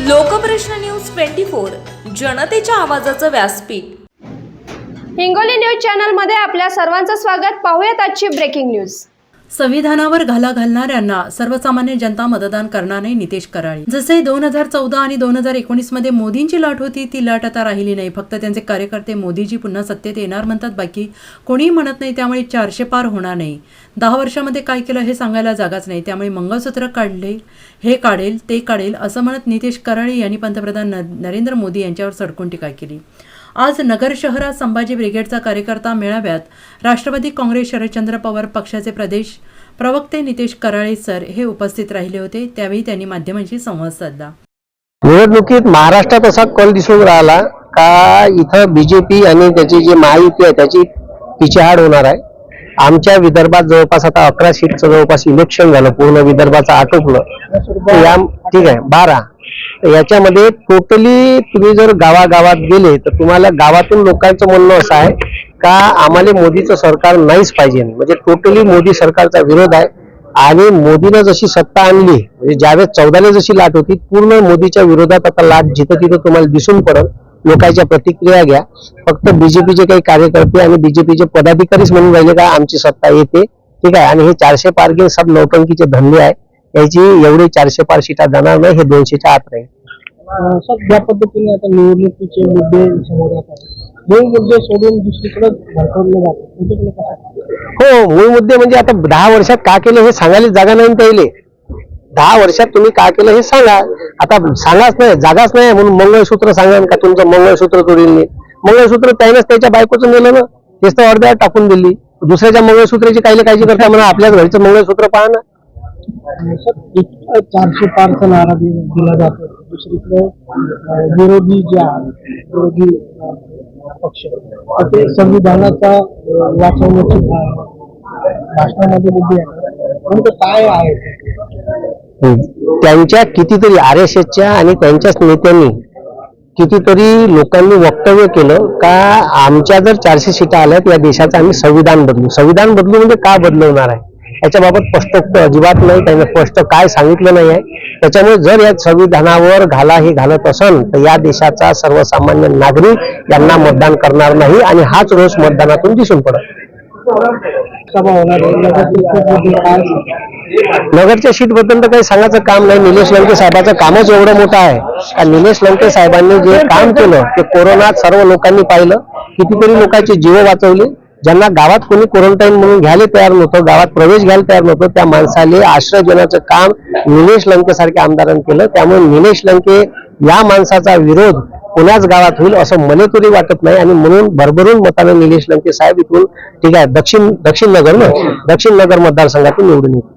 Lokprashna news twenty four जनतेच्या आवाजाचं व्यासपीठ. हिंगोली न्यूज चॅनलमध्ये आपल्या सर्वांचं स्वागत. पाहूयात आजची ब्रेकिंग न्यूज. संविधानावर घाला घालणाऱ्यांना सर्वसामान्य जनता मतदान करणार नाही नितेश कराळे. जसे दोन हजार चौदा आणि दोन हजार एकोणीसमध्ये मोदींची लाट होती ती लाट आता राहिली नाही. फक्त त्यांचे कार्यकर्ते मोदीजी पुन्हा सत्तेत येणार म्हणतात. बाकी कोणीही म्हणत नाही त्यामुळे चारशे पार होणार नाही. दहा वर्षामध्ये काय केलं हे सांगायला जागाच नाही. त्यामुळे मंगळसूत्र काढले हे काढेल ते काढेल असं म्हणत नितेश कराळे यांनी पंतप्रधान न- नरेंद्र मोदी यांच्यावर सडकून टीका केली. आज नगर शहरात संभाजी ब्रिगेडचा कार्यकर्ता मेळाव्यात राष्ट्रवादी काँग्रेस शरदचंद्र पवार पक्षाचे प्रदेश प्रवक्ते नितेश कराळे सर हे उपस्थित राहिले होते. त्यावेळी त्यांनी माध्यमांशी संवाद साधला. निवडणुकीत महाराष्ट्रात असा कल दिसून राहिला का इथं बीजेपी आणि त्याची जी महायुती आहे त्याची पिछेहाड होणार आहे. आमच्या विदर्भात जवळपास आता अकरा सीटचं जवळपास इलेक्शन झालं पूर्ण विदर्भाचं आटोपलं. या ठीक आहे बारा. याच्यामध्ये टोटली तुम्ही जर गावागावात गेले तर तुम्हाला गावातून लोकांचं म्हणणं असं आहे का आम्हाला मोदीचं सरकार नाहीच पाहिजे? म्हणजे टोटली मोदी सरकारचा विरोध आहे. आणि मोदीनं जशी सत्ता आणली म्हणजे ज्यावेळेस चौदाला जशी लाट होती पूर्ण मोदीच्या विरोधात आता लाट जिथं तिथं तुम्हाला दिसून पडेल. लोकांच्या प्रतिक्रिया घ्या. फक्त बीजेपीचे काही कार्यकर्ते आणि बीजेपीचे पदाधिकारीच म्हणून राहिले का आमची सत्ता येते. ठीक आहे? आणि हे चारशे पार घेऊन सब नौटंकीचे धंदे आहे. याची एवढे चारशे पार शिटा जाणार नाही हे दोनशेच्या आत राहील. सर ज्या पद्धतीने आता निवडणुकीचे मुद्दे समोर येत हे मुद्दे सोडून दुसरीकडे भरकवले जातात हो मूळ मुद्दे म्हणजे आता दहा वर्षात का केलं हे सांगायला जागा नाही त्याले दहा वर्षात तुम्ही का केलं हे सांगा. आता सांगाच नाही जागाच नाही म्हणून मंगळसूत्र सांगा का तुमचं मंगळसूत्र तोडील नाही मंगळसूत्र त्यानेच त्याच्या बायकोचं नेलं ना? तेच तर अर्ध्या टाकून दिली. दुसऱ्याच्या मंगळसूत्राची कायले काळजी करता म्हणा आपल्याच घरचं मंगळसूत्र पहा ना. चारशे पारचा नारा दिला जातो. दुसरीकडे विरोधी जे आहे विरोधी पक्ष. ते संविधानाचा वाचवण्याची भा- भाषणामध्ये मुद्दे आहेत. परंतु काय आहे? त्यांच्या कितीतरी आर एस एसच्या आणि त्यांच्याच नेत्यांनी कितीतरी लोकांनी वक्तव्य केलं का आमच्या जर चारशे सीटा आल्यात या देशाचं आम्ही संविधान बदलू? संविधान बदलू म्हणजे का बदलवणार आहे? याच्याबाबत स्पष्ट अजिबात नाही त्यांनी स्पष्ट काय सांगितलं नाही आहे. त्याच्यामुळे जर या संविधानावर घाला हे घालत असेल तर या देशाचा सर्वसामान्य नागरिक यांना मतदान करणार नाही आणि हाच रोज मतदानातून दिसून पडत. नगरच्या सीटबद्दल तर काही सांगायचं काम नाही. निलेश लंके साहेबाचं कामच एवढं मोठं आहे. निलेश लंके साहेबांनी जे काम केलं ते कोरोनात सर्व लोकांनी पाहिलं. कितीतरी लोकांचे जीव वाचवले. ज्यांना गावात कोणी क्वारंटाईन म्हणून घ्यायला तयार नव्हतं गावात प्रवेश घ्यायला तयार नव्हतं त्या माणसाले आश्रय देण्याचं काम निलेश लंके सारख्या आमदारांनी केलं. त्यामुळे निलेश लंके या माणसाचा विरोध कोणाच गावात होईल असं मला तरी वाटत नाही. आणि म्हणून भरभरून मतानं निलेश लंके साहेब इथून ठीक आहे दक्षिण दक्षिण नगर ना दक्षिण नगर मतदारसंघातून निवडून येतील.